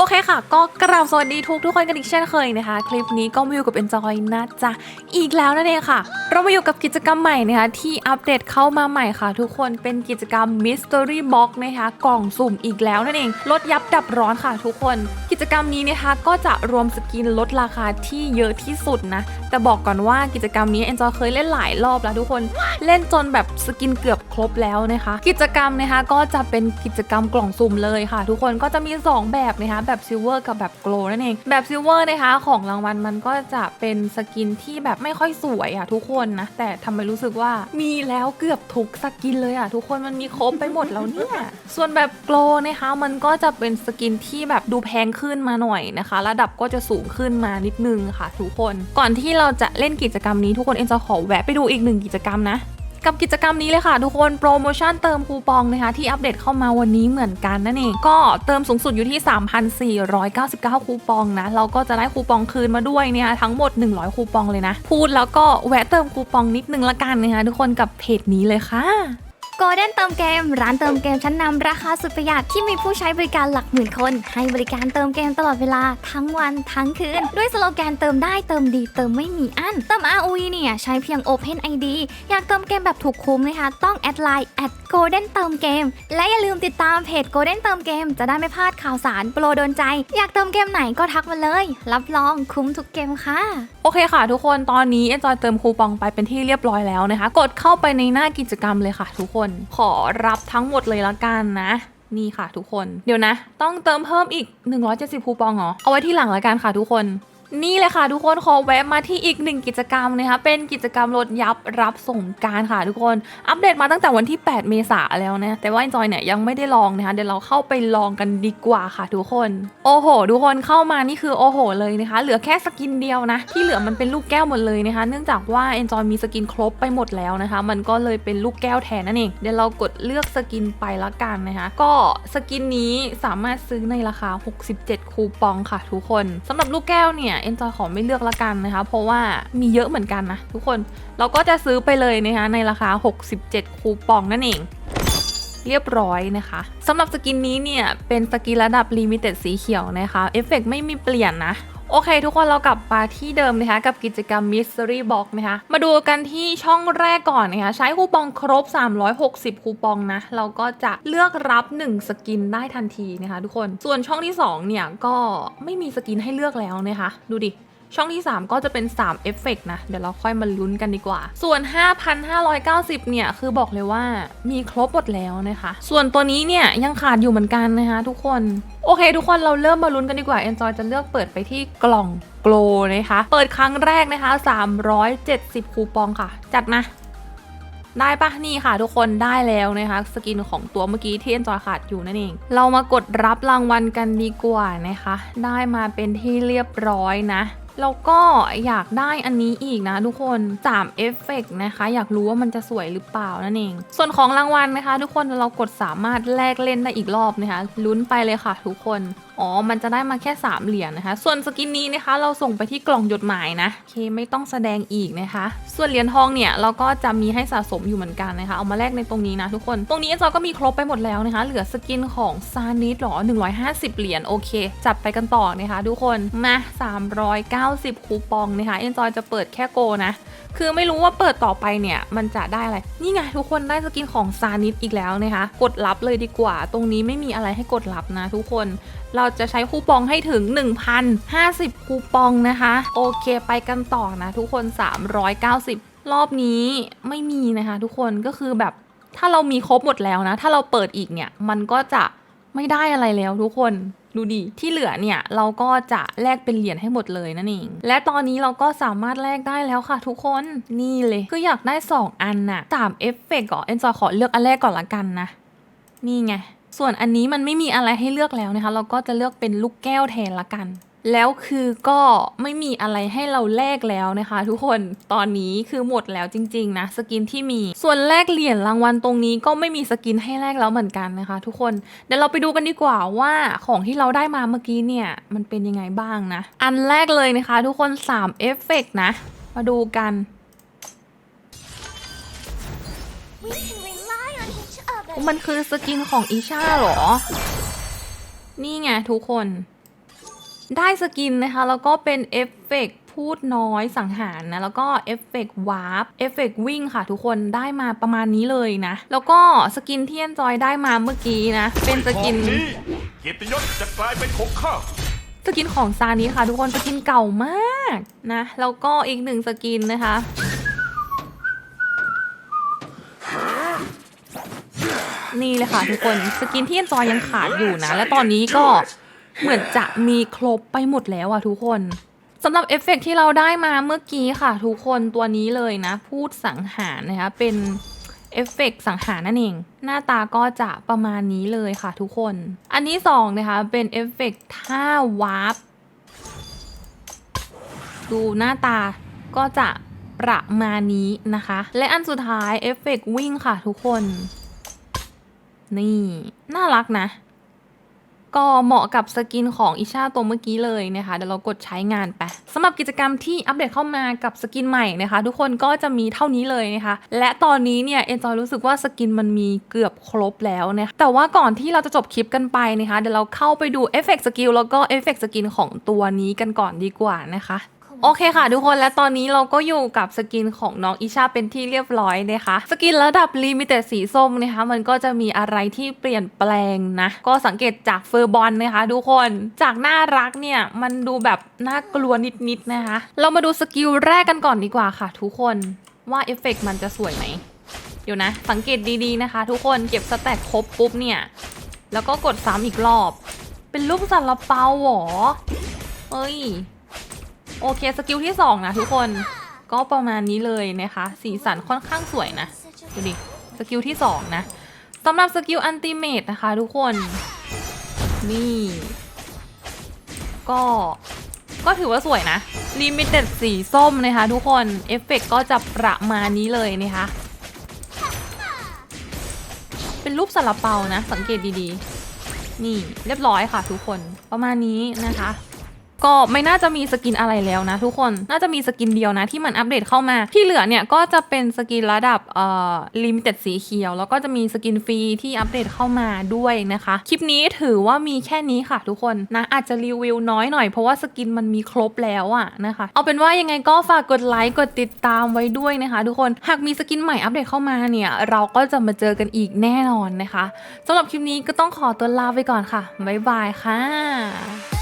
โอเคค่ะ ก็กราบสวัสดีทุกทุกคนกันอีกเช่นเคยนะคะ คลิปนี้ก็มาอยู่กับ Enjoy นะจ๊ะ อีกแล้วนั่นเองค่ะ เรามาอยู่กับกิจกรรมใหม่นะคะ ที่อัปเดตเข้ามาใหม่ค่ะ ทุกคนเป็นกิจกรรม Mystery Box นะคะ กล่องสุ่มอีกแล้วนั่นเองลดยับดับร้อนค่ะทุกคน กิจกรรมนี้นะคะก็จะรวมสกินลดราคาที่เยอะที่สุดนะ แต่บอกก่อนว่ากิจกรรมนี้ Enjoy เคยเล่นหลายรอบแล้วทุกคนเล่นจนแบบสกินเกือบครบแล้วนะคะ กิจกรรมนะคะก็จะเป็นกิจกรรมกล่องสุ่มเลยค่ะ ทุกคนก็จะมี 2 แบบนะคะแบบซิลเวอร์กับแบบโกลนั่นเอง แบบซิลเวอร์นะคะของรางวัลมันก็จะเป็นสกินที่แบบไม่ค่อยสวยอะทุกคนนะ แต่ทำไมรู้สึกว่ามีแล้วเกือบทุกสกินเลยอะทุกคนมันมีครบไปหมดแล้วเนี่ย ส่วนแบบโกลนะคะมันก็จะเป็นสกินที่แบบดูแพงขึ้นมาหน่อยนะคะ ระดับก็จะสูงขึ้นมานิดนึงค่ะ ทุกคน ก่อนที่เราจะเล่นกิจกรรมนี้ทุกคนเอ็นจะขอแวะไปดูอีกหนึ่งกิจกรรมนะ กับกิจกรรมนี้เลยค่ะ ทุกคนโปรโมชั่นเติมคูปองนะคะที่อัปเดตเข้ามาวันนี้เหมือนกันนั่นเองก็เติมสูงสุดอยู่ที่ 3,499 คูปองนะ เราก็จะได้คูปองคืนมาด้วยเนี่ยทั้งหมด 100 คูปองเลยนะ พูดแล้วก็แวะเติมคูปองนิดนึงละกันนะคะทุกคนกับเพจนี้เลยค่ะ โกลเด้นเติมเกม ร้านเติมเกมชั้นนำราคาสุดประหยัดที่มีผู้ใช้บริการหลักหมื่นคน ให้บริการเติมเกมตลอดเวลาทั้งวันทั้งคืน ด้วยสโลแกนเติมได้เติมดีเติมไม่มีอันเติม ROE เนี่ยใช้เพียง Open ID อยากเติมเกมแบบถูกคุ้มนะคะต้องแอดไลน์แอดโกลเด้นเติมเกม และอย่าลืมติดตามเพจโกลเด้นเติมเกม จะได้ไม่พลาดข่าวสารโปรโดนใจ อยากเติมเกมไหนก็ทักมาเลย รับรองคุ้มทุกเกมค่ะ โอเคค่ะ ทุกคนตอนนี้เอ็นจอยเติมคูปองไปเป็นที่เรียบร้อยแล้วนะคะ กดเข้าไปในหน้ากิจกรรมเลยค่ะ ทุกคนขอรับทั้งหมดเลยละกันนะนี่ค่ะทุกคน เดี๋ยวนะ ต้องเติมเพิ่มอีก 170คูปองเหรอ เอาไว้ที่หลังละกันค่ะทุกคน นี่เลยค่ะทุกคนขอแวะมาที่อีกหนึ่งกิจกรรมนะคะเป็นกิจกรรมลดยับรับส่งการค่ะทุกคนอัปเดตมาตั้งแต่วันที่ 8 เมษาแล้วนะแต่ว่าจอยเนี่ยยังไม่ได้ลองนะคะเดี๋ยวเราเข้าไปลองกันดีกว่าค่ะทุกคน โอ้โห ทุกคนเข้ามานี่คือโอ้โห เลยนะคะ เหลือแค่สกินเดียวนะ ที่เหลือมันเป็นลูกแก้วหมดเลยนะคะ เนื่องจากว่า Enjoy มีสกินครบไปหมดแล้วนะคะ มันก็เลยเป็นลูกแก้วแทนนั่นเองเดี๋ยวเรากดเลือกสกินไปละกันนะคะก็สกินนี้สามารถซื้อในราคา 67 คูปองค่ะ ทุกคนสำหรับลูกแก้วเนี่ยเอ็นจอยขอไม่เลือกละกันนะคะ เพราะว่ามีเยอะเหมือนกันนะทุกคนเราก็จะซื้อไปเลยนะคะในราคา 67 คูปองนั่นเองเรียบร้อยนะคะสำหรับสกินนี้เนี่ย เป็นสกินระดับลิมิเต็ดสีเขียวนะคะ เอฟเฟกต์ไม่มีเปลี่ยนนะ โอเค ทุกคนเรากลับมาที่เดิมนะคะกับกิจกรรม Mystery Box นะคะมาดูกันที่ช่องแรกก่อนนะคะใช้คูปองครบ 360 คูปองนะ เราก็จะเลือกรับ 1 สกินได้ทันทีนะคะทุกคนส่วนช่องที่ 2 เนี่ย ก็ไม่มีสกินให้เลือกแล้วนะคะ ดูดิ ช่องที่ 3 ก็จะเป็น3เอฟเฟกต์นะ เดี๋ยวเราค่อยมาลุ้นกันดีกว่า ส่วน 5,590 เนี่ย คือบอกเลยว่ามีครบหมดแล้วนะคะ ส่วนตัวนี้เนี่ย ยังขาดอยู่เหมือนกันนะคะทุกคน โอเค ทุกคนเราเริ่มมาลุ้นกันดีกว่า Enjoy จะเลือกเปิดไปที่กล่องโกลนะคะ เปิดครั้งแรกนะคะ 370 คูปองค่ะ จัดนะได้ปะนี่ค่ะทุกคนได้แล้วนะคะสกินของตัวเมื่อกี้ที่ Enjoy ขาดอยู่นั่นเอง เรามากดรับรางวัลกันดีกว่านะคะ ได้มาเป็นที่เรียบร้อยนะ แล้วก็อยากได้อันนี้อีกนะทุกคน3เอฟเฟกนะคะ อยากรู้ว่ามันจะสวยหรือเปล่านั่นเอง ส่วนของรางวัลนะคะ ทุกคนเรากดสามารถแลกเล่นได้อีกรอบนะคะลุ้นไปเลยค่ะทุกคน อ๋อ มันจะได้มาแค่ 3 เหรียญนะคะ ส่วนสกินนี้นะคะเราส่งไปที่กล่องจดหมายนะโอเคไม่ต้องแสดงอีกนะคะ ส่วนเหรียญทองเนี่ยเราก็จะมีให้สะสมอยู่เหมือนกันนะคะ เอามาแลกในตรงนี้นะทุกคน ตรงนี้เอนจอยก็มีครบไปหมดแล้วนะคะ เหลือสกินของซานิสหรอ 150 เหรียญโอเค จัดไปกันต่อนะคะทุกคนมา390 คูปองนะคะเอ็นจอยจะเปิดแค่โกนะคือไม่รู้ว่าเปิดต่อไปเนี่ยมันจะได้อะไร นี่ไงทุกคนได้สกินของซานิสอีกแล้วนะคะ กดรับเลยดีกว่า ตรงนี้ไม่มีอะไรให้กดรับนะทุกคน เราจะใช้คูปองให้ถึง 1,050 คูปองนะคะ โอเคไปกันต่อนะทุกคน 390 รอบนี้ไม่มีนะคะ ทุกคนก็คือแบบถ้าเรามีครบหมดแล้วนะ ถ้าเราเปิดอีกเนี่ยมันก็จะไม่ได้อะไรแล้วทุกคนดูดิที่เหลือเนี่ยเราก็จะแลกเป็นเหรียญให้หมดเลยนั่นเอง และตอนนี้เราก็สามารถแลกได้แล้วค่ะ ทุกคนนี่เลยคืออยากได้ 2 อันน่ะสามเอฟเฟกต์ก่อนเอ็นจอขอเลือกอันแรกก่อนละกันนะ นี่ไง ส่วนอันนี้มันไม่มีอะไรให้เลือกแล้วนะคะ เราก็จะเลือกเป็นลูกแก้วแทนละกัน แล้วคือก็ไม่มีอะไรให้เราแลกแล้วนะคะ ทุกคนตอนนี้คือหมดแล้วจริง ๆ นะ สกินที่มีส่วนแลกเหรียญรางวัลตรงนี้ก็ไม่มีสกินให้แลกแล้วเหมือนกันนะคะ ทุกคนเดี๋ยวเราไปดูกันดีกว่าว่าของที่เราได้มาเมื่อกี้เนี่ยมันเป็นยังไงบ้างนะ อันแรกเลยนะคะ ทุกคน3เอฟเฟกต์นะ มาดูกัน We can มันคือสกินของอีชาเหรอ นี่ไงทุกคน ได้สกินนะคะ แล้วก็เป็นเอฟเฟกต์พูดน้อยสังหารนะ แล้วก็เอฟเฟกต์วาร์ปเอฟเฟกต์วิ่งค่ะทุกคนได้มาประมาณนี้เลยนะ แล้วก็สกินที่เอนจอยได้มาเมื่อกี้นะ เป็นสกินนี้เกียรติยศจะกลายเป็นของข้าสกินของซานี้ค่ะ ทุกคนสกินเก่ามากนะ แล้วก็อีกหนึ่งสกินนะคะ นี่เลยค่ะทุกคนสกินที่เอนจอยยังขาดอยู่นะ และตอนนี้ก็เหมือนจะมีครบไปหมดแล้วอะทุกคนสำหรับเอฟเฟกต์ที่เราได้มาเมื่อกี้ค่ะ ทุกคนตัวนี้เลยนะ พูดสังหารนะคะเป็นเอฟเฟกต์สังหารนั่นเอง หน้าตาก็จะประมาณนี้เลยค่ะทุกคน อันที่สองนะคะเป็นเอฟเฟกต์ท่าวาร์ปดูหน้าตาก็จะประมาณนี้นะคะ และอันสุดท้ายเอฟเฟกต์วิ่งค่ะทุกคน นี่ น่ารักนะ ก็เหมาะกับสกินของอิชาตัวเมื่อกี้เลยนะคะ เดี๋ยวเรากดใช้งานไปสำหรับกิจกรรมที่อัปเดตเข้ามากับสกินใหม่นะคะ ทุกคนก็จะมีเท่านี้เลยนะคะ และตอนนี้เนี่ยเอนจอยรู้สึกว่าสกินมันมีเกือบครบแล้วนะคะแต่ว่าก่อนที่เราจะจบคลิปกันไปนะคะ เดี๋ยวเราเข้าไปดูเอฟเฟกต์สกิลแล้วก็เอฟเฟกต์สกินของตัวนี้กันก่อนดีกว่านะคะ โอเคค่ะทุกคนและตอนนี้เราก็อยู่กับสกินของน้องอิชาเป็นที่เรียบร้อยนะคะ สกินระดับลิมิเต็ดสีส้มนะคะมันก็จะมีอะไรที่เปลี่ยนแปลงนะ ก็สังเกตจากเฟอร์บอลนะคะทุกคนจากน่ารักเนี่ย มันดูแบบน่ากลัวนิดๆนะคะ เรามาดูสกิลแรกกันก่อนดีกว่าค่ะ ทุกคนว่าเอฟเฟกต์มันจะสวยไหมเดี๋ยวนะ สังเกตดีๆนะคะ ทุกคนเก็บสแต็กครบปุ๊บเนี่ยแล้วก็กดซ้ำอีกรอบ เป็นรูปสัตว์ละเปาหรอเอ้ย โอเคสกิลที่ 2 นะทุกคนก็ประมาณนี้เลยนะคะ สีสันค่อนข้างสวยนะ ดูดิ สกิลที่ 2 นะสำหรับสกิลอันติเมตนะคะทุกคน นี่ ก็ ก็ถือว่าสวยนะลิมิเต็ดสีส้มนะคะทุกคน เอฟเฟกก็จะประมาณนี้เลยนะคะ เป็นรูปสลับเปานะ สังเกตดีๆ นี่เรียบร้อยค่ะทุกคนประมาณนี้นะคะ ก็ไม่น่าจะมีสกินอะไรแล้วนะทุกคนน่าจะมีสกินเดียวนะที่มันอัปเดตเข้ามา ที่เหลือเนี่ยก็จะเป็นสกินระดับเอ่อลิมิเต็ดสีเขียว แล้วก็จะมีสกินฟรีที่อัปเดตเข้ามาด้วยนะคะ คลิปนี้ถือว่ามีแค่นี้ค่ะทุกคนนะอาจจะรีวิวน้อยหน่อยเพราะว่าสกินมันมีครบแล้วอะนะคะ เอาเป็นว่ายังไงก็ฝากกดไลค์กดติดตามไว้ด้วยนะคะ ทุกคนหากมีสกินใหม่อัปเดตเข้ามาเนี่ยเราก็จะมาเจอกันอีกแน่นอนนะคะสำหรับคลิปนี้ก็ต้องขอตัวลาไปก่อนค่ะบ๊ายบายค่ะ